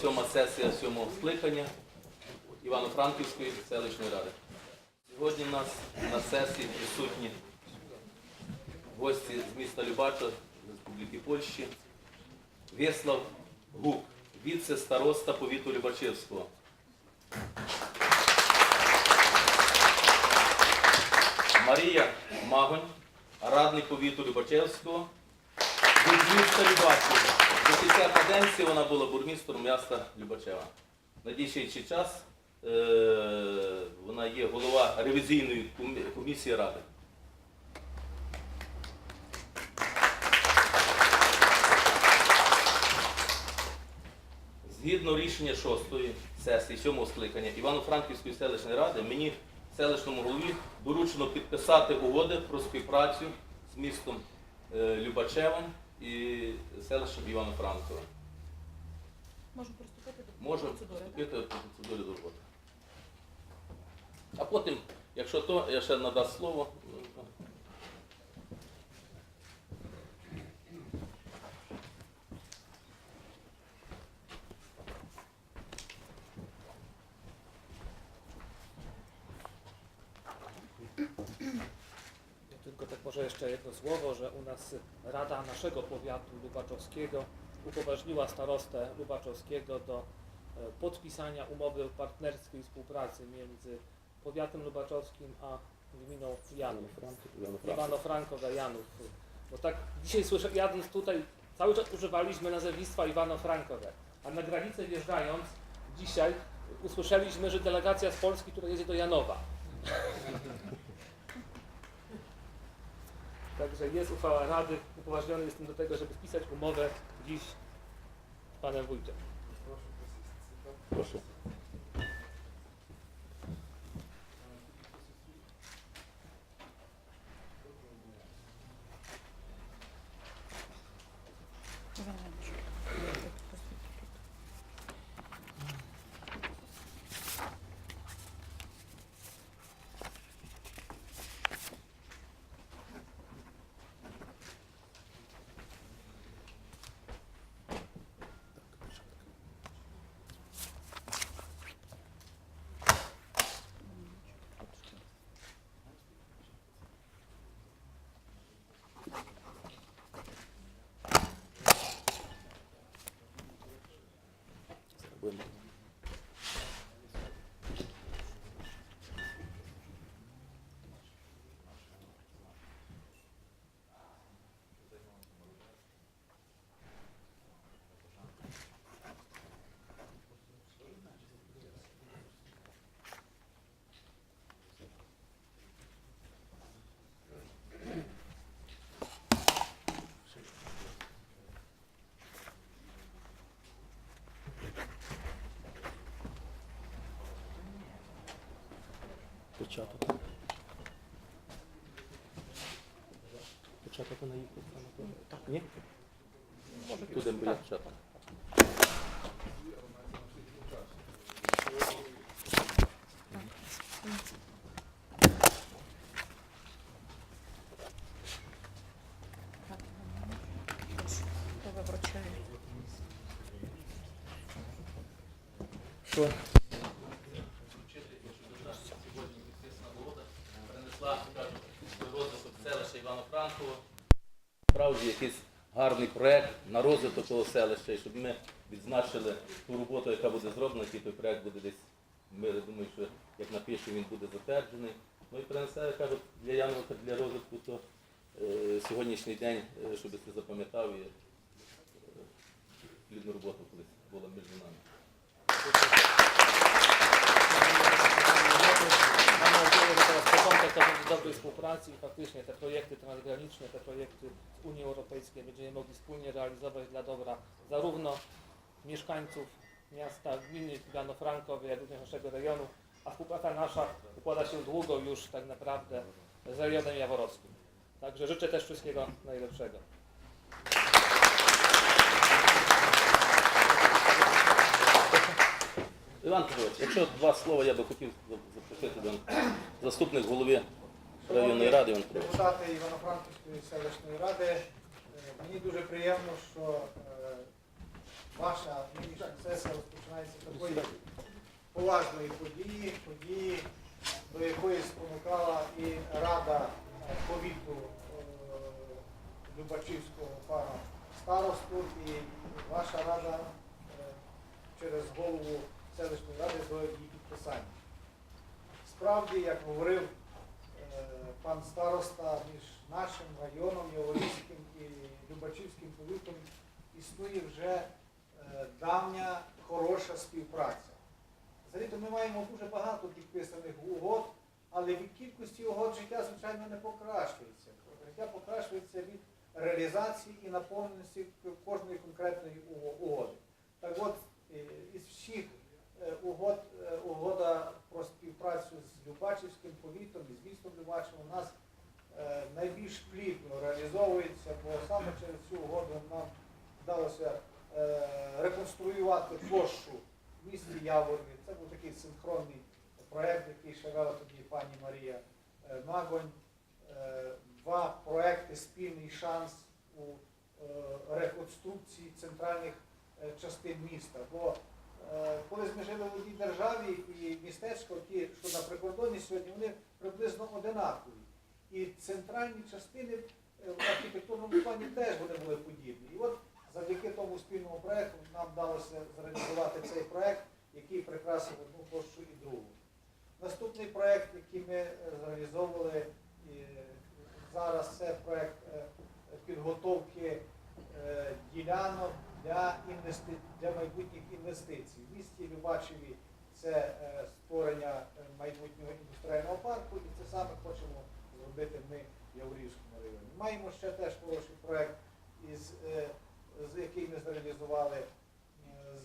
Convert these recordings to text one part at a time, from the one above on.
Сьома сесія сьомого скликання Івано-Франківської селищної ради. Сьогодні в нас на сесії присутні гості з міста Любача, з Республіки Польщі, Вєслав Гук, віце-староста повіту Любачевського. Марія Магонь, радник повіту Любачевського, від міста Любачева. До кінця каденції вона була бурмістром міста Любачева. На час е, вона є голова ревізійної комісії ради. Згідно рішення шостої сесії сьомого скликання Івано-Франківської селищної ради, мені, селищному голові, доручено підписати угоди про співпрацю з містом е, Любачевом і селищем Івано-Франкова. Можу приступити до Можу процедури. вступити по до роботи. А потім, якщо то, я ще надасть слово. Może jeszcze jedno słowo, że u nas Rada naszego powiatu lubaczowskiego upoważniła starostę lubaczowskiego do e, podpisania umowy partnerskiej współpracy między powiatem lubaczowskim a gminą Janów. Iwano-Frankowa Janów. Bo tak dzisiaj słyszę, jadąc tutaj, cały czas używaliśmy nazewnictwa Iwano-Frankowe, a na granicę wjeżdżając dzisiaj usłyszeliśmy, że delegacja z Polski, która jedzie do Janowa. Także jest uchwała Rady, upoważniony jestem do tego, żeby spisać umowę dziś z Panem Wójtem. Прошу. Печаток. Печатати на їх Так, ні? Може, туди буде чату. Кажуть, розвиток селища Івано-Франково. Справді якийсь гарний проект на розвиток того селища, і щоб ми відзначили ту роботу, яка буде зроблена, який той проект буде десь. Ми думаю, що як напишемо, він буде затверджений. Ну і принесе, кажуть, для Янова для розвитку, то е, сьогоднішній день, е, щоб ти запам'ятав і е, плідну роботу współpracy i faktycznie te projekty transgraniczne, te projekty z Unii Europejskiej będziemy mogli wspólnie realizować dla dobra zarówno mieszkańców miasta, gminy Ivano-Frankowej, jak również naszego rejonu, a współpraca nasza układa się długo już tak naprawdę z rejonem jaworowskim. Także życzę też wszystkiego najlepszego. Іван Петрович, якщо два слова я би хотів запросити до заступник голови районної ради Депутати Івано-Франківської селищної ради, е, мені дуже приємно, що е, ваша нинішня все розпочинається такої поважної події, події, до якої спонукала і Рада е, повіту Любачівського пана старосту і ваша рада через голову селищної ради до її підписання. Справді, як говорив пан староста, між нашим районом Яворівським і Любачівським повітом існує вже е, давня хороша співпраця. Взагалі-то ми маємо дуже багато підписаних угод, але від кількості угод життя, звичайно, не покращується. Життя покращується від реалізації і наповненості кожної конкретної угоди. Так от, е, із всіх е, угод, е, угода про співпрацю з Любачівським повітом і з містом Любачем у нас е, найбільш плідно реалізовується, бо саме через цю угоду нам вдалося е, реконструювати площу в місті Яворові. Це був такий синхронний проєкт, який ще вела тоді пані Марія е, Нагонь. Е, Два проекти Спільний шанс у е, реконструкції центральних е, частин міста. Бо е, коли ми жили в одній державі і містечка, ті, що на прикордоні сьогодні, вони приблизно одинакові. І центральні частини е, в архітектурному плані теж вони були подібні. І от завдяки тому спільному проєкту нам вдалося зреалізувати цей проєкт, який прикрасив одну площу і другу. Наступний проєкт, який ми е, зреалізовували і е, зараз, це проєкт е, підготовки ділянок для, інвести... для майбутніх інвестицій. В місті Любачеві це створення майбутнього індустріального парку, і це саме хочемо зробити ми в Яворівському районі. Маємо ще теж хороший проєкт, із, з який ми зреалізували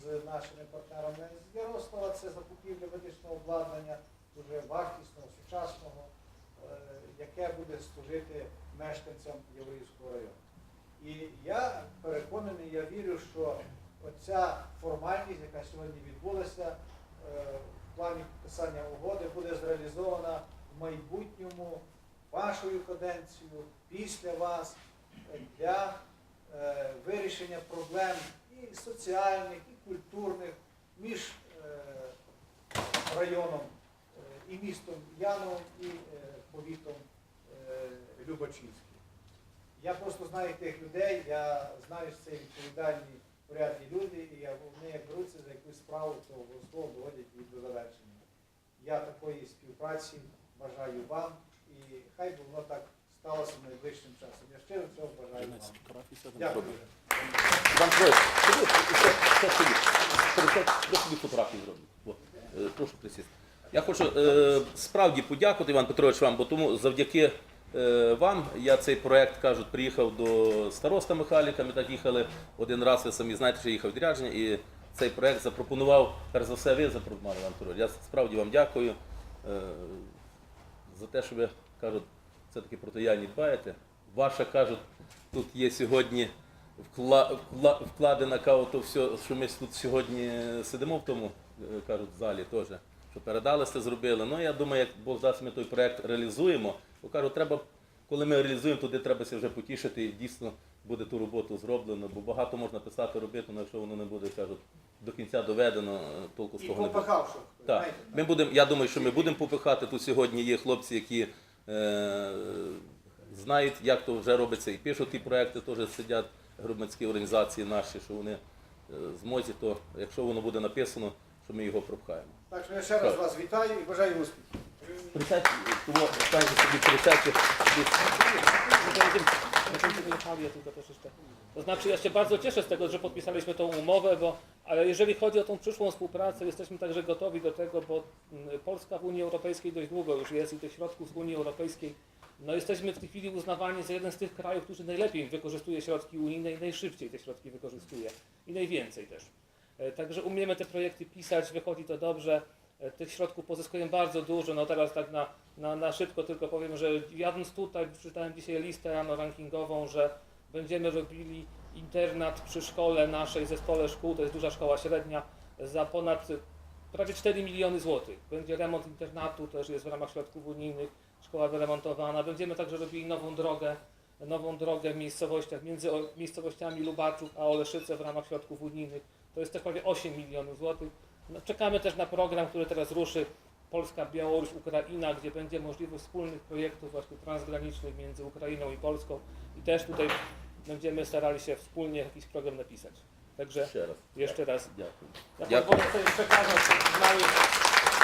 з нашими партнерами з Ярослава. Це закупівля медичного обладнання, дуже вартісного, сучасного, е, яке буде служити мешканцям Яворівського району. І я переконаний, я вірю, що оця формальність, яка сьогодні відбулася е, в плані підписання угоди, буде зреалізована в майбутньому вашою каденцією, після вас, для е, вирішення проблем і соціальних, і культурних між районом і містом Яновом і е, повітом е, Любачівським. Я просто знаю тих людей, я знаю, що це відповідальні порядні люди, і вони як беруться за якусь справу, то обов'язково доводять її до завершення. Я такої співпраці бажаю вам, і хай би воно так сталося найближчим часом. Я щиро цього бажаю вам. Дякую. Прошу присісти. Я хочу е, справді подякувати, Іван Петрович, вам, бо тому завдяки е, вам я цей проект, кажуть, приїхав до староста Михайліка, ми так їхали один раз, ви самі знаєте, що їхав в відрядження, і цей проект запропонував, перш за все, ви запропонували, Іван Петрович. Я справді вам дякую е, за те, що ви, кажуть, все-таки про Яні дбаєте. Ваша, кажуть, тут є сьогодні вкла- вкла- вкладена кава, то все, що ми тут сьогодні сидимо в тому, е, кажуть, залі теж, що передали, це зробили. Ну, я думаю, як Бог дасть, ми той проект реалізуємо. Бо кажуть, треба, коли ми реалізуємо, туди треба вже потішити і дійсно буде ту роботу зроблено, бо багато можна писати, робити, але якщо воно не буде, кажуть, до кінця доведено, толку з того не буде. Так, ми будемо, я думаю, що ми будемо попихати. Тут сьогодні є хлопці, які е, знають, як то вже робиться, і пишуть ті проекти, теж сидять громадські організації наші, що вони е, змозі, то якщо воно буде написано, що ми його пропхаємо. Так що я ще раз вас вітаю і бажаю успіхів. Присядьте, тому станьте собі присядьте. Nie będziemy jechali, ja tylko troszeczkę. To znaczy ja się bardzo cieszę z tego, że podpisaliśmy tą umowę, bo ale jeżeli chodzi o tą przyszłą współpracę, jesteśmy także gotowi do tego, bo mm, Polska w Unii Europejskiej dość długo już jest i tych środków z Unii Europejskiej, no jesteśmy w tej chwili uznawani za jeden z tych krajów, który najlepiej wykorzystuje środki unijne i najszybciej te środki wykorzystuje i najwięcej też. E, Także umiemy te projekty pisać, wychodzi to dobrze. E, Tych środków pozyskujemy bardzo dużo. No teraz tak na, na, na szybko tylko powiem, że jadąc tutaj, przeczytałem dzisiaj listę rankingową, że będziemy robili internat przy szkole naszej, zespole szkół, to jest duża szkoła średnia, za ponad prawie 4 miliony złotych. Będzie remont internatu, też jest w ramach środków unijnych, szkoła wyremontowana. Będziemy także robili nową drogę nową drogę w miejscowościach między miejscowościami Lubaczów a Oleszyce w ramach środków unijnych To jest też prawie 8 milionów złotych. No, czekamy też na program, który teraz ruszy Polska, Białoruś, Ukraina, gdzie będzie możliwość wspólnych projektów właśnie transgranicznych między Ukrainą i Polską i też tutaj będziemy starali się wspólnie jakiś program napisać. Także Ще раз. jeszcze raz Дякую. ja Дякую. pozwolę sobie przekazać mały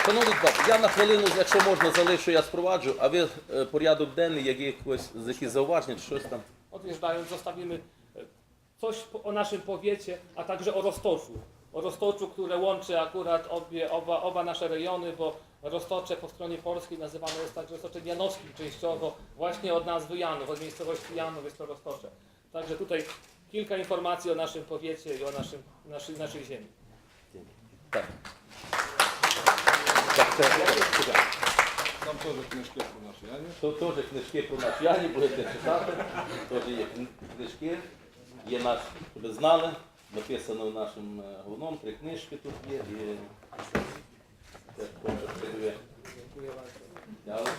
Шановні депутати, я на хвилину, якщо можна, залишу, я спроваджу, а ви е, порядок денний, як якось з якісь zaуваження, чи щось там. odjeżdżając zostawimy e, coś po- o naszym powiecie, a także o Roztoczu. O Roztoczu, które łączy akurat obie, oba, oba nasze rejony, bo Roztocze po stronie polskiej nazywane jest także Roztoczem Janowskim częściowo, właśnie od nazwy Janów, od miejscowości Janów jest to Roztocze. Także tutaj kilka informacji o naszym powiecie i o naszym, naszej, naszej ziemi. Так. Так, це, Там теж книжки про наші Яні. то теж книжки про наш Яні, будете читати. Теж є кни- книжки, Є наш, ви знали, написано в нашому е, головному, три книжки тут є. І. Дякую,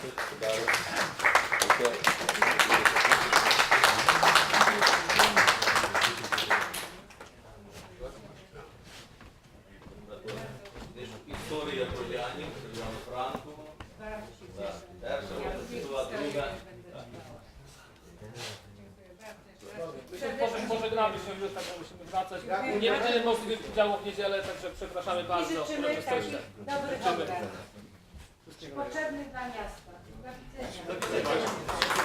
coś. Nie będzie możliwych udziału w niedzielę, także przepraszamy bardzo. I życzymy dobrych potrzebnych dla miasta. Do widzenia.